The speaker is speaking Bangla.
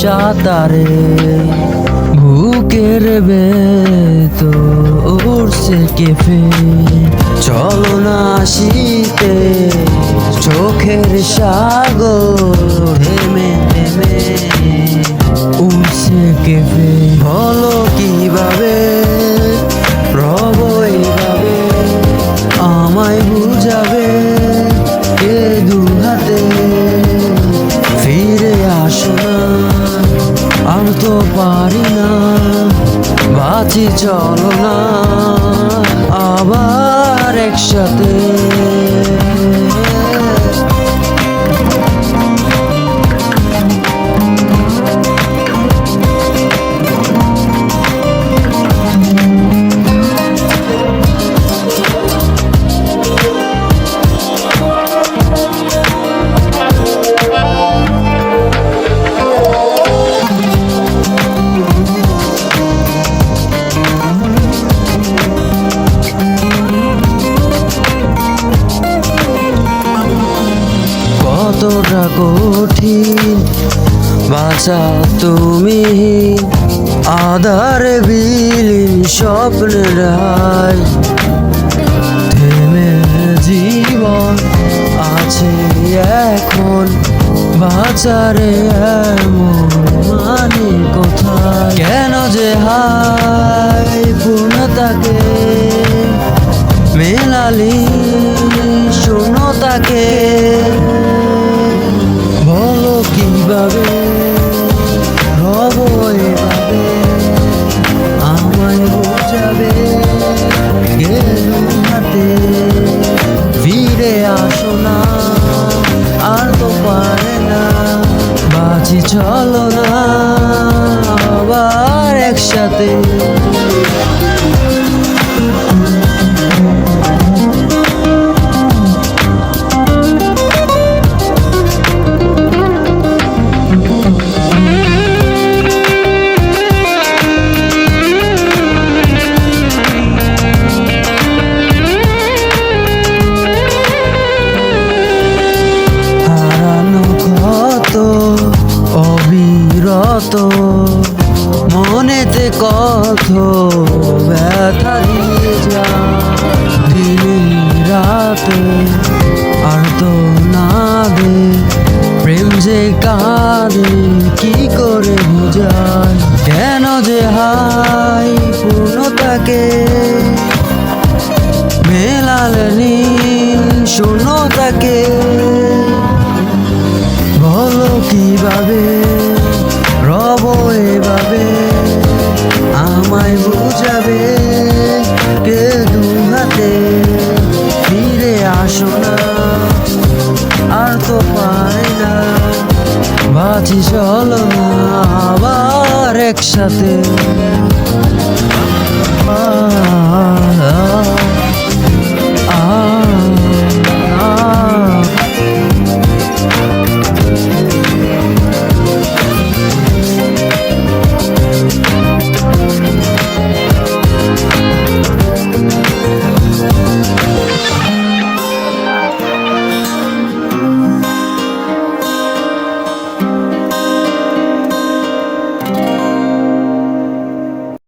সাঁতারে। বুকের বেতো উড়ছে কেঁপে। চলো না শীতে চোখের সাগর বাঁচি কতটা কঠিন? বাঁচা তুমি আধারে বিলীন স্বপ্নের থেমে জীবন আছে এখন, বাঁচারে এমন মানে কোথায়? কেন যে হাই পূর্ণতাকে মেলালি শূন্যতাকে বলো কীভাবে আমায় আসো না, আর তো পারে না। চলো না, আবার একসাথে। অবিরত মনেতে কত ব্যথা দিয়ে যা দিনে রাতে আর তো না দে প্রেম যে কাঁদে, কি করে বোঝায়? কেন যে হাই পূর্ণতাকে? মেলালেনি শূন্যতাকে কাছে চলো আবার একসাথে।